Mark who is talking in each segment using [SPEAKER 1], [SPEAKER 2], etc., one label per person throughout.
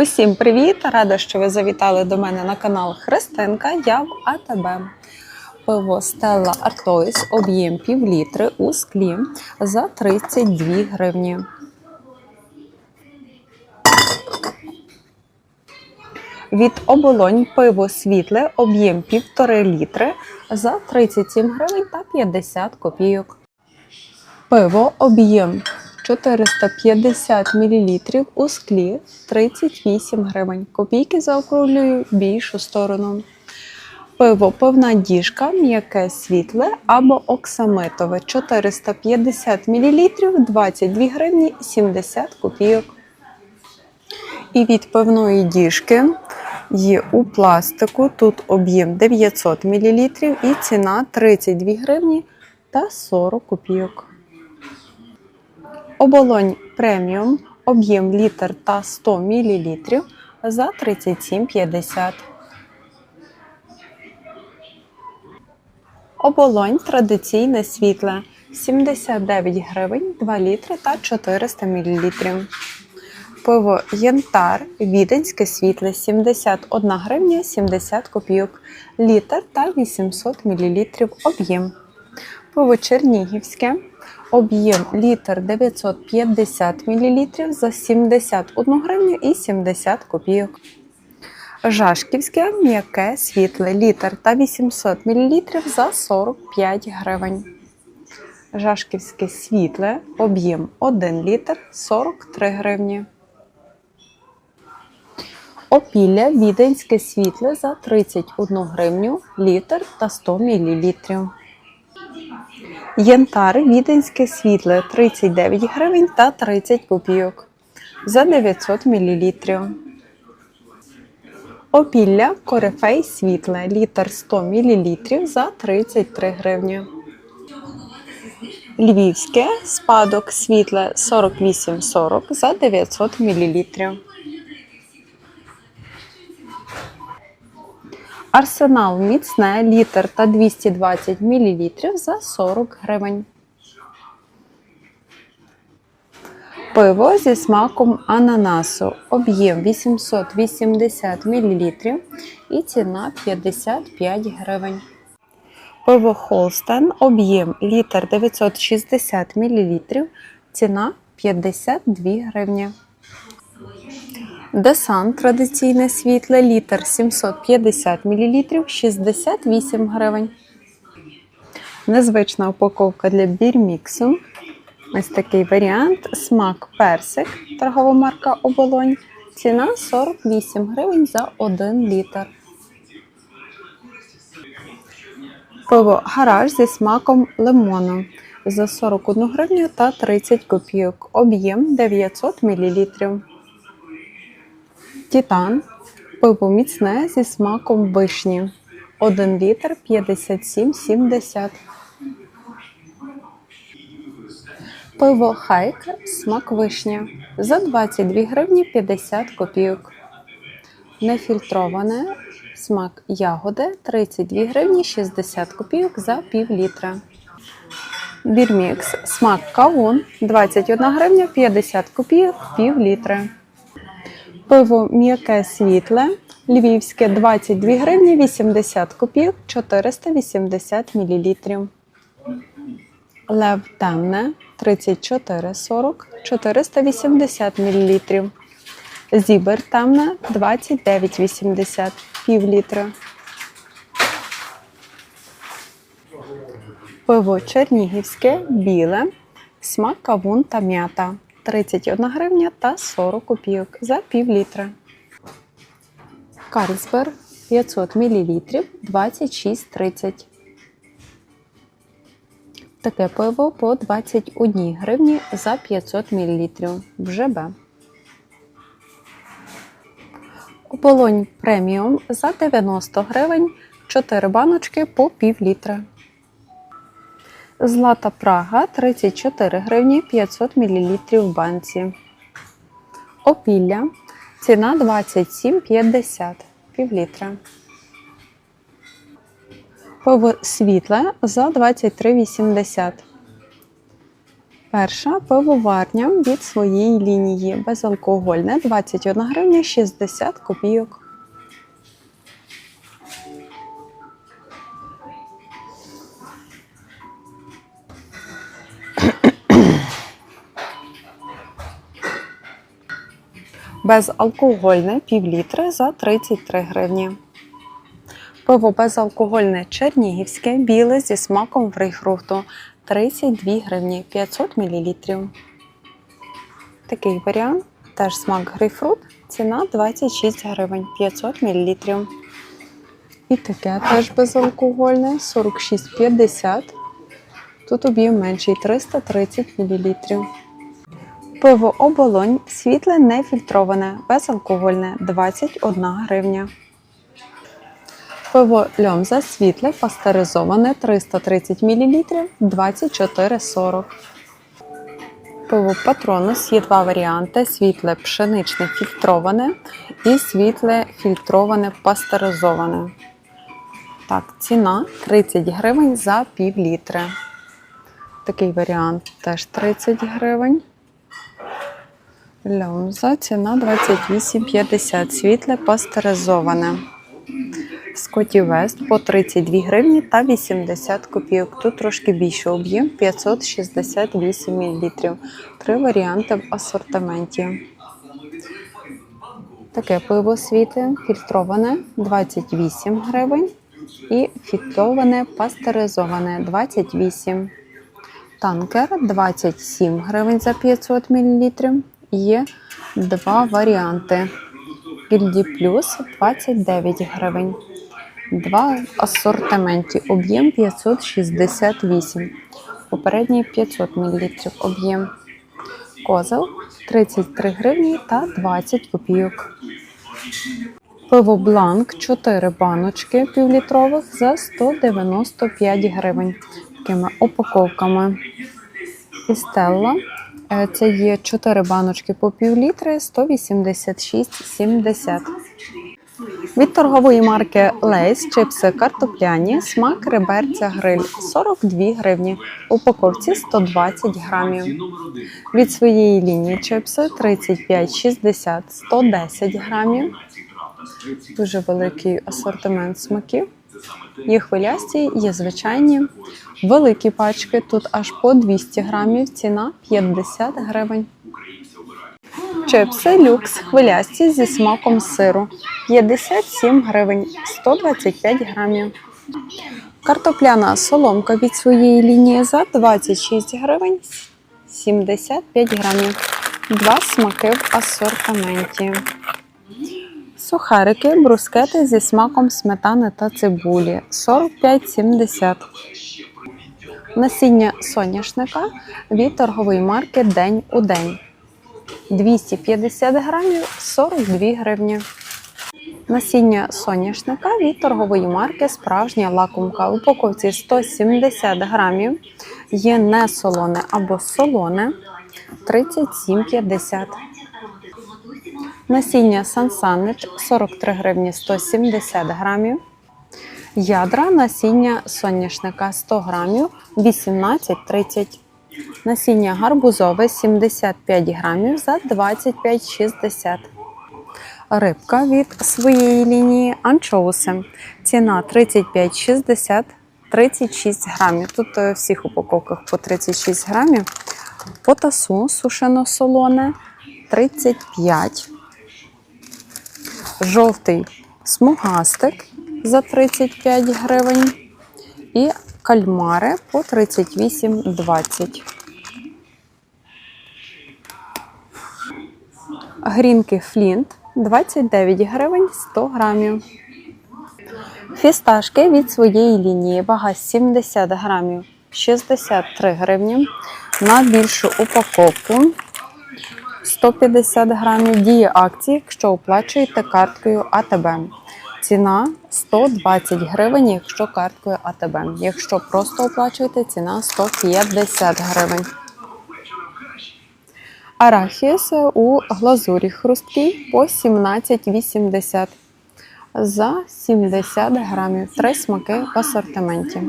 [SPEAKER 1] Усім привіт! Рада, що ви завітали до мене на канал Христинка. Я в АТБ. Пиво Стелла Artois, об'єм пів літри у склі за 32 гривні. Від оболонь пиво світле, об'єм 1,5 літри за 37 гривень та 50 копійок. Пиво об'єм 450 мл у склі 38 гривень. Копійки заокруглюю в більшу сторону. Пиво повна діжка, м'яке світле або оксамитове 450 мл 22 гривні 70 копійок. І від пивної діжки є у пластику. Тут об'єм 900 мл і ціна 32 гривні та 40 копійок. Оболонь преміум, об'єм літр та 100 мл за 37,50. Оболонь традиційне світле 79 гривень 2 літри та 400 мл. Пиво Янтар Віденське світле 71 гривня 70 копійок, літр та 800 мл об'єм. Пиво Чернігівське Об'єм літр 950 мл за 71 гривню і 70 копійок. Жашківське м'яке світле літр та 800 мл за 45 гривень. Жашківське світле об'єм 1 літр 43 гривні. Опілля віденське світле за 31 гривню літр та 100 мл. Янтар віденське світле 39 гривень та 30 копійок за 900 мл. Опілля корифей світле літр 100 мл за 33 гривні. Львівське спадок світле 48,40 за 900 мл. Арсенал міцне літр та 220 мл за 40 гривень. Пиво зі смаком ананасу. Об'єм 880 мл і ціна 55 гривень. Пиво Холстен. Об'єм літр 960 мл. Ціна 52 гривні. Десант традиційне світле, літр 750 мл 68 гривень. Незвична упаковка для бірміксу. Ось такий варіант. Смак персик, торгова марка оболонь. Ціна 48 гривень за 1 літр. Пиво гараж зі смаком лимону за 41 гривню та 30 копійок. Об'єм 900 мл. Титан пиво міцне зі смаком вишні. 1 літр 57,70. Пиво хайк смак вишня за 22 гривні 50 копійок. Нефільтроване смак ягоди 32 гривні 60 копійок за пів літра. Бірмікс смак кавун 21 гривня 50 копійок пів літра. Пиво м'яке світле, львівське 22 гривні 80 копійок 480 мл. Лев темне 34,40 480 мл. Зібер темне 29,80 пів літра. Пиво чернігівське біле, смак кавун та м'ята. 31 гривня та 40 копійок за пів літра. Карлсберг 500 мл 26,30. Таке пиво по 21 гривні за 500 мл в ЖБ. Оболонь преміум за 90 гривень 4 баночки по пів літра. Злата Прага 34 гривні 500 мл в банці. Опілля. Ціна 27,50 пів літра. Пиво світле за 23,80. Перша пивоварня від своєї лінії безалкогольне 21 гривня 60 копійок. Безалкогольне півлітри за 33 гривні. Пиво безалкогольне чернігівське, біле зі смаком грейпфруту 32 гривні 500 мл. Такий варіант, теж смак грейпфрут, ціна 26 гривень 500 мл. І таке теж безалкогольне 46,50. Тут об'єм менший 330 мл. Пиво оболонь світле нефільтроване, безалкогольне 21 гривня. Пиво льомза світле пастеризоване 330 мл 24,40. Пиво патронус є два варіанти: світле пшеничне фільтроване і світле фільтроване пастеризоване. Так, ціна 30 гривень за пів літри. Такий варіант теж 30 гривень. Льомза ціна 28,50. Світле пастеризоване. Скотті Вест по 32 гривні та 80 копійок. Тут трошки більше об'єм 568 мл. Три варіанти в асортименті. Таке пиво світле фільтроване 28 гривень і фільтроване пастеризоване 28. Танкер 27 гривень за 500 мл. Є два варіанти. Гільді плюс 29 гривень. Два асортименті. Об'єм 568. Попередній 500 мл об'єм. Козел 33 гривні та 20 копійок. Пиво Бланк 4 баночки півлітрових за 195 гривень. Такими упаковками. І. Е, Це є 4 баночки по пів літри 186,70. Від торгової марки Лейс чипси картопляні, смак реберця гриль 42 гривні. Упаковці 120 грамів. Від своєї лінії чипси 35,60 110 грамів. Дуже великий асортимент смаків. Є хвилясті, є звичайні. Великі пачки, тут аж по 200 грамів, ціна 50 гривень. Чипси люкс хвилясті зі смаком сиру 57 гривень 125 грамів. Картопляна соломка від своєї лінії за 26 гривень 75 грамів. Два смаки в асортименті. Сухарики, брускети зі смаком сметани та цибулі 45,70. Насіння соняшника від торгової марки День у день 250 грамів 42 гривні. Насіння соняшника від торгової марки Справжня лакомка. У упаковці 170 грамів. Є не солоне або солоне 37,50. Насіння Сансанич 43 гривні 170 грамів. Ядра насіння соняшника 100 грамів 18,30. Насіння гарбузове 75 грамів за 25,60. Рибка від своєї лінії анчоуси. Ціна 35,60 36 грамів. Тут е, в всіх упаковках по 36 грамів. Потасу сушено солоне 35. Жовтий смугастик за 35 гривень. І кальмари по 38,20. Грінки Флінт 29 гривень 100 грамів. Фісташки від своєї лінії. Вага 70 грамів 63 гривні. На більшу упаковку 150 грамів. Діє акції, якщо оплачуєте карткою АТБ. Ціна 120 гривень, якщо карткою АТБ. Якщо просто оплачуєте, ціна 150 гривень. Арахіс у глазурі хрусткий по 17,80 за 70 грамів. Три смаки в асортименті.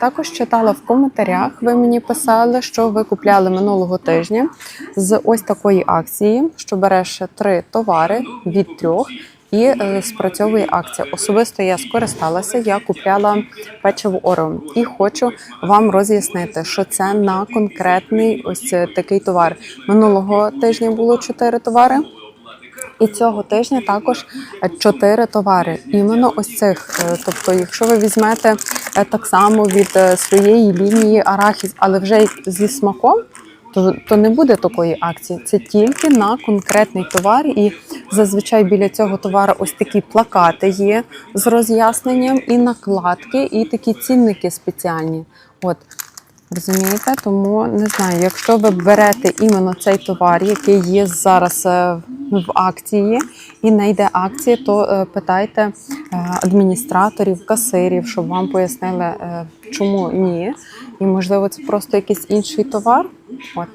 [SPEAKER 1] Також читала в коментарях. Ви мені писали, що ви купляли минулого тижня з ось такої акції, що береш три товари від трьох. І е, спрацьовує акція. Особисто я скористалася, я купляла печиво Орео. І хочу вам роз'яснити, що це на конкретний ось е, такий товар. Минулого тижня було чотири товари. І цього тижня також чотири товари. Іменно ось цих. Е, Тобто, якщо ви візьмете так само від своєї лінії арахіс, але вже зі смаком, то, то не буде такої акції. Це тільки на конкретний товар. І зазвичай біля цього товару ось такі плакати є з роз'ясненням, і накладки, і такі цінники спеціальні. От. Розумієте? Тому не знаю, якщо ви берете іменно цей товар, який є зараз е, в акції, і не йде акції, то е, питайте е, адміністраторів, касирів, щоб вам пояснили, чому ні. І можливо, це просто якийсь інший товар. От.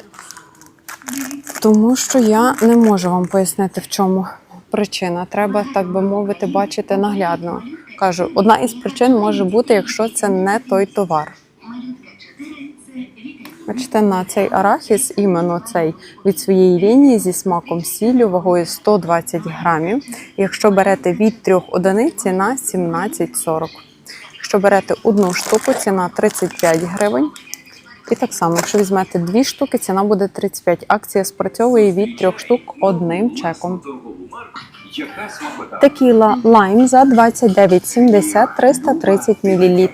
[SPEAKER 1] Тому що я не можу вам пояснити, в чому причина. Треба, так би мовити, бачити наглядно. Кажу, одна із причин може бути, якщо це не той товар. Бачите, на цей арахіс, іменно цей від своєї лінії зі смаком сіллю вагою 120 грамів. Якщо берете від трьох одиниць, ціна 17,40. Якщо берете одну штуку, ціна 35 гривень. І так само, якщо візьмете дві штуки, ціна буде 35. Акція спрацьовує від трьох штук одним чеком. Текіла лайм за 29,70 330 мл.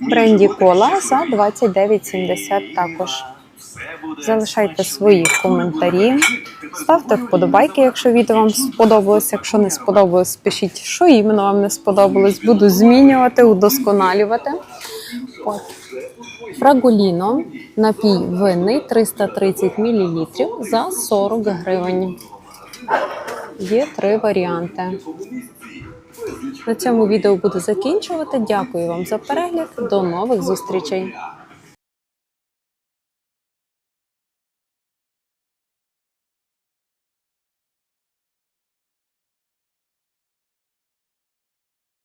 [SPEAKER 1] Бренді кола за 29,70 також. Залишайте свої коментарі, ставте вподобайки, якщо відео вам сподобалось. Якщо не сподобалось, пишіть, що іменно вам не сподобалось. Буду змінювати, удосконалювати. От. Фрагуліно напій винний 330 мл за 40 гривень. Є три варіанти. На цьому відео буду закінчувати. Дякую вам за перегляд. До нових зустрічей!